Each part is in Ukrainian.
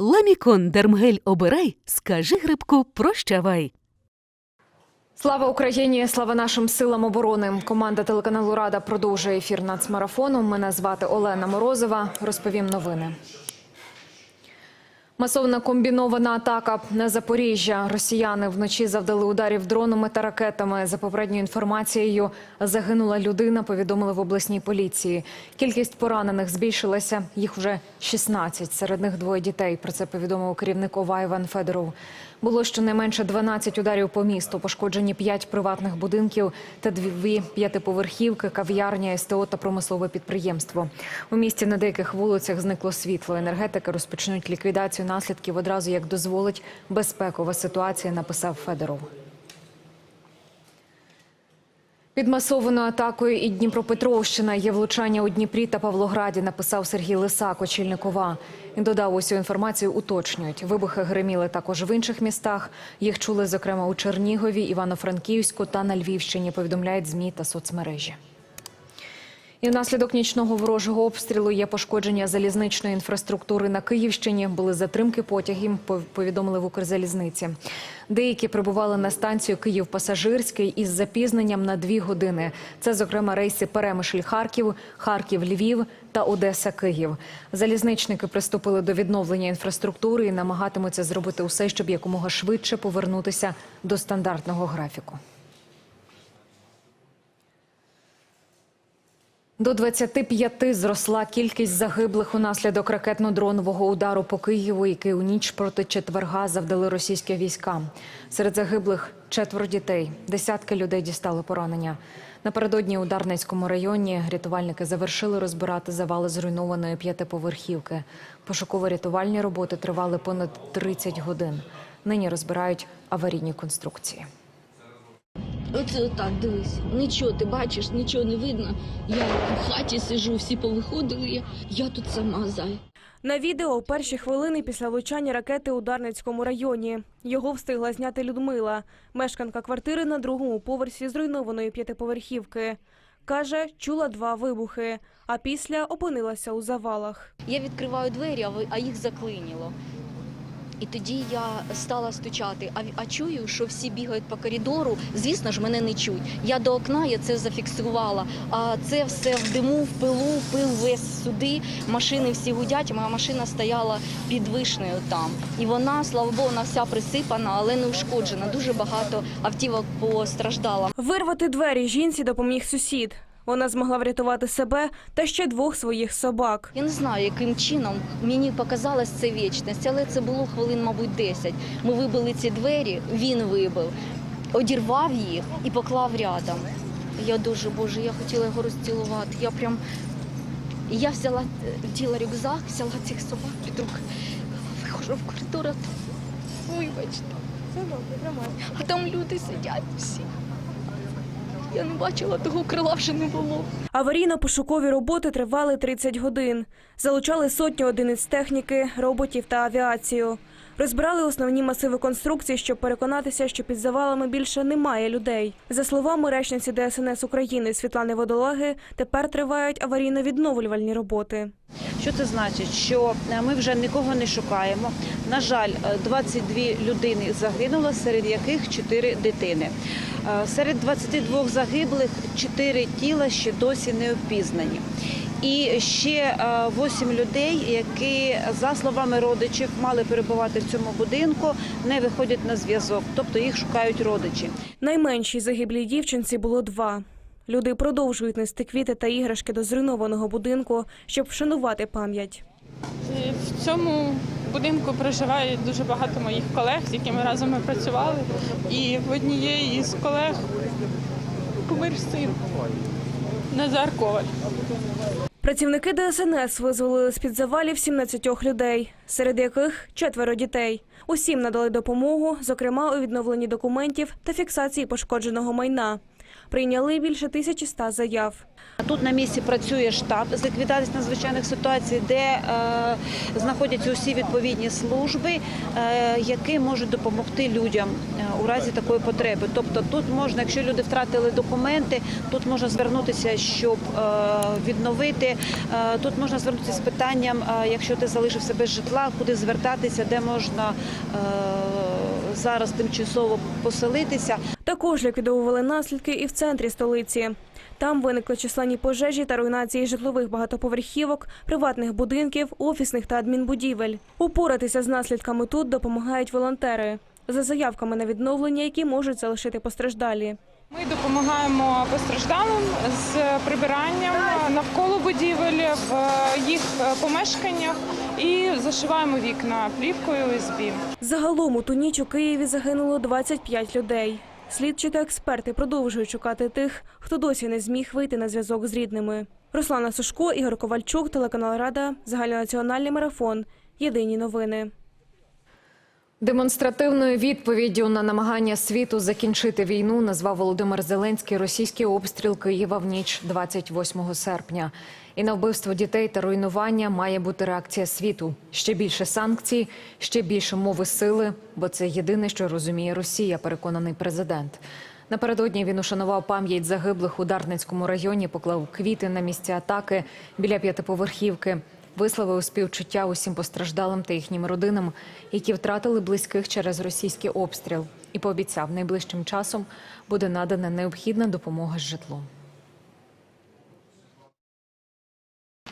Ламікон Дермгель обирай, скажи грибку прощавай. Слава Україні! Слава нашим силам оборони! Команда телеканалу Рада продовжує ефір нацмарафону. Мене звати Олена Морозова. Розповім новини. Масовна комбінована атака на Запоріжжя. Росіяни вночі завдали ударів дронами та ракетами. За попередньою інформацією, загинула людина. Повідомили в обласній поліції. Кількість поранених збільшилася. Їх вже 16. Серед них двоє дітей. Про це повідомив керівник ОВА Іван Федоров. Було щонайменше 12 ударів по місту. Пошкоджені 5 приватних будинків та дві п'ятиповерхівки, кав'ярня, СТО та промислове підприємство. У місті на деяких вулицях зникло світло. Енергетики розпочнуть ліквідацію наслідків одразу, як дозволить безпекова ситуація, написав Федоров. Під масованою атакою і Дніпропетровщина є влучання у Дніпрі та Павлограді, написав Сергій Лисак, очільник ОВА. Він додав усю інформацію, уточнюють. Вибухи гриміли також в інших містах. Їх чули, зокрема, у Чернігові, Івано-Франківську та на Львівщині, повідомляють ЗМІ та соцмережі. І внаслідок нічного ворожого обстрілу є пошкодження залізничної інфраструктури на Київщині. Були затримки потягів, пов- повідомили в Укрзалізниці. Деякі прибували на станцію Київ-Пасажирський із запізненням на дві години. Це, зокрема, рейси Перемишль-Харків, Харків-Львів та Одеса-Київ. Залізничники приступили до відновлення інфраструктури і намагатимуться зробити усе, щоб якомога швидше повернутися до стандартного графіку. До 25 зросла кількість загиблих унаслідок ракетно-дронового удару по Києву, який у ніч проти четверга завдали російські війська. Серед загиблих четверо дітей, десятки людей дістали поранення. Напередодні у Дарницькому районі рятувальники завершили розбирати завали зруйнованої п'ятиповерхівки. Пошуково-рятувальні роботи тривали понад 30 годин. Нині розбирають аварійні конструкції. Оце отак, дивись. Нічого ти бачиш, нічого не видно. Я в хаті сижу, всі повиходили. Я, я тут сама зай. На відео перші хвилини після влучання ракети у Дарницькому районі. Його встигла зняти Людмила, мешканка квартири на другому поверсі зруйнованої п'ятиповерхівки. Каже, чула два вибухи, а після опинилася у завалах. Я відкриваю двері, а ви- а їх заклиніло. І тоді я стала стучати, а, а чую, що всі бігають по коридору. Звісно ж, мене не чуть. Я до окна я це зафіксувала. А це все в диму, в пилу, пил весь сюди. Машини всі гудять. Моя машина стояла під вишнею там. І вона, слава Богу, вона вся присипана, але не ушкоджена. Дуже багато автівок постраждало. Вирвати двері жінці допоміг сусід. Вона змогла врятувати себе та ще двох своїх собак. Я не знаю, яким чином мені показалась це вічність, але це було хвилин, мабуть, 10. Ми вибили ці двері, він вибив, одірвав їх і поклав рядом. Я дуже боже, я хотіла його розцілувати. Я прям я взяла е, вділа рюкзак, взяла цих собак під руки, виходжу в коридор. а там, Вибачте. А там люди сидять всі. Я не бачила того крила, вже не було. Аварійно-пошукові роботи тривали 30 годин. Залучали сотні одиниць техніки, роботів та авіацію. Розбирали основні масиви конструкцій, щоб переконатися, що під завалами більше немає людей. За словами речниці ДСНС України Світлани Водолаги, тепер тривають аварійно-відновлювальні роботи. Що це значить? Що е, ми вже нікого не шукаємо. На жаль, е, 22 людини загинуло, серед яких 4 дитини. Е, Серед 22 загиблих 4 тіла ще досі не опізнані. І ще 8 людей, які, за словами родичів, мали перебувати в цьому будинку, не виходять на зв'язок, тобто їх шукають родичі. Найменшій загиблій дівчинці було два. Люди продовжують нести квіти та іграшки до зруйнованого будинку, щоб вшанувати пам'ять. В цьому будинку проживає дуже багато моїх колег, з якими разом ми працювали. І в однієї із колег помер син Назар Коваль. Працівники ДСНС визволили з-під завалів 17 людей, серед яких четверо дітей. Усім надали допомогу, зокрема у відновленні документів та фіксації пошкодженого майна. Прийняли більше 1100 заяв. Тут на місці працює штаб з ліквідації надзвичайних ситуацій, де е, знаходяться усі відповідні служби, е, які можуть допомогти людям е, у разі такої потреби. Тобто тут можна, якщо люди втратили документи, тут можна звернутися, щоб е, відновити. Е, тут можна звернутися з питанням, е, якщо ти залишився без житла, куди звертатися, де можна е, зараз тимчасово поселитися. Також ліквідовували наслідки і в центрі столиці. Там виникли численні пожежі та руйнації житлових багатоповерхівок, приватних будинків, офісних та адмінбудівель. Упоратися з наслідками тут допомагають волонтери за заявками на відновлення, які можуть залишити постраждалі. Ми допомагаємо постраждалим з прибиранням навколо будівель в їх помешканнях і зашиваємо вікна плівкою ОСБ. Загалом у ту ніч у Києві загинуло 25 людей. Слідчі та експерти продовжують шукати тих, хто досі не зміг вийти на зв'язок з рідними. Руслана Сушко, Ігор Ковальчук, телеканал Рада, загальнонаціональний марафон. Єдині новини. Демонстративною відповіддю на намагання світу закінчити війну назвав Володимир Зеленський російський обстріл Києва в ніч 28 серпня. І на вбивство дітей та руйнування має бути реакція світу. Ще більше санкцій, ще більше мови сили, бо це єдине, що розуміє Росія, переконаний президент. Напередодні він ушанував пам'ять загиблих у Дарницькому районі, поклав квіти на місці атаки біля п'ятиповерхівки. Висловив співчуття усім постраждалим та їхнім родинам, які втратили близьких через російський обстріл, і пообіцяв, найближчим часом буде надана необхідна допомога з житлом.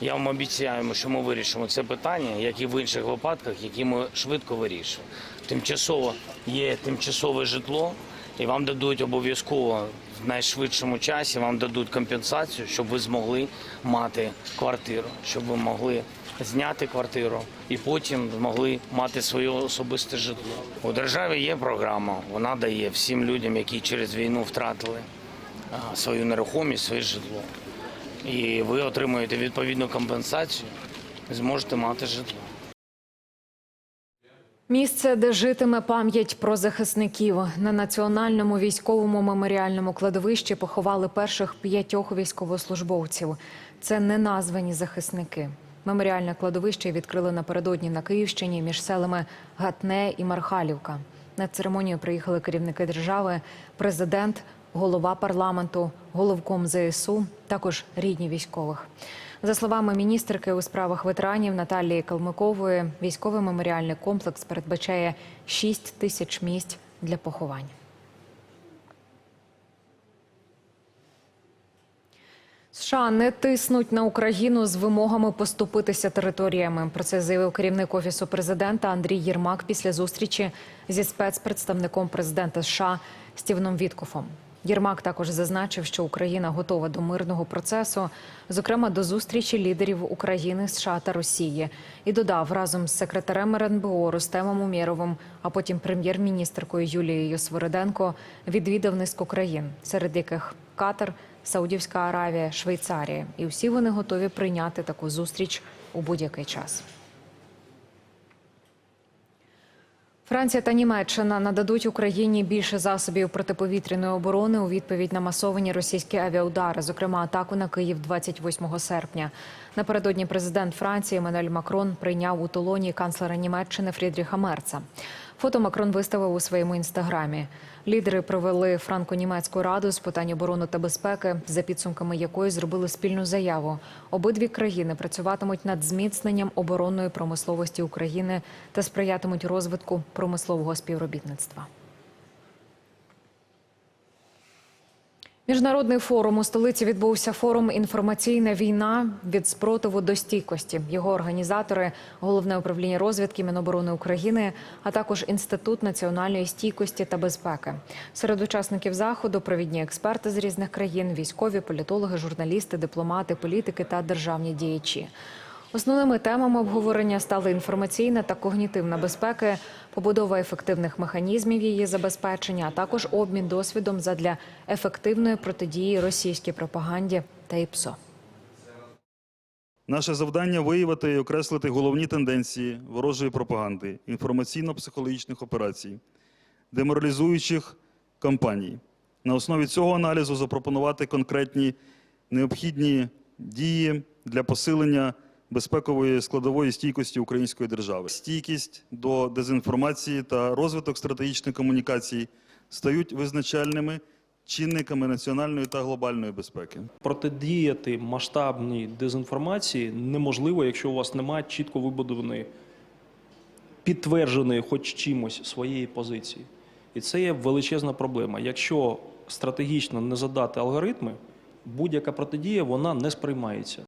Я вам обіцяю, що ми вирішимо це питання, як і в інших випадках, які ми швидко вирішуємо. Тимчасово є тимчасове житло, і вам дадуть обов'язково в найшвидшому часі вам дадуть компенсацію, щоб ви змогли мати квартиру, щоб ви могли зняти квартиру і потім змогли мати своє особисте житло. У державі є програма, вона дає всім людям, які через війну втратили свою нерухомість, своє житло і ви отримуєте відповідну компенсацію, зможете мати житло. Місце, де житиме пам'ять про захисників на національному військовому меморіальному кладовищі поховали перших п'ятьох військовослужбовців. Це не названі захисники. Меморіальне кладовище відкрили напередодні на Київщині між селами Гатне і Мархалівка. На церемонію приїхали керівники держави, президент, голова парламенту, головком ЗСУ, також рідні військових. За словами міністерки у справах ветеранів Наталії Калмикової, військовий меморіальний комплекс передбачає 6 тисяч місць для поховань. США не тиснуть на Україну з вимогами поступитися територіями. Про це заявив керівник офісу президента Андрій Єрмак після зустрічі зі спецпредставником президента США Стівеном Віткофом. Єрмак також зазначив, що Україна готова до мирного процесу, зокрема до зустрічі лідерів України, США та Росії, і додав разом з секретарем РНБО Рустемом Умєровим, а потім прем'єр-міністркою Юлією Свириденко відвідав низку країн, серед яких Катар, Саудівська Аравія, Швейцарія, і всі вони готові прийняти таку зустріч у будь-який час. Франція та Німеччина нададуть Україні більше засобів протиповітряної оборони у відповідь на масовані російські авіаудари, зокрема атаку на Київ 28 серпня. Напередодні президент Франції Еммануель Макрон прийняв у Толоні канцлера Німеччини Фрідріха Мерца. Фото Макрон виставив у своєму інстаграмі. Лідери провели франко-німецьку раду з питань оборони та безпеки, за підсумками якої зробили спільну заяву. Обидві країни працюватимуть над зміцненням оборонної промисловості України та сприятимуть розвитку промислового співробітництва. Міжнародний форум у столиці відбувся форум Інформаційна війна від спротиву до стійкості. Його організатори головне управління розвідки Міноборони України, а також інститут національної стійкості та безпеки. Серед учасників заходу провідні експерти з різних країн, військові, політологи, журналісти, дипломати, політики та державні діячі. Основними темами обговорення стали інформаційна та когнітивна безпеки, побудова ефективних механізмів її забезпечення, а також обмін досвідом задля ефективної протидії російській пропаганді та ІПСО. Наше завдання виявити і окреслити головні тенденції ворожої пропаганди, інформаційно-психологічних операцій, деморалізуючих кампаній. На основі цього аналізу запропонувати конкретні необхідні дії для посилення безпекової складової стійкості української держави. Стійкість до дезінформації та розвиток стратегічних комунікацій стають визначальними чинниками національної та глобальної безпеки. Протидіяти масштабній дезінформації неможливо, якщо у вас немає чітко вибудованої, підтвердженої хоч чимось своєї позиції. І це є величезна проблема. Якщо стратегічно не задати алгоритми, будь-яка протидія вона не сприймається.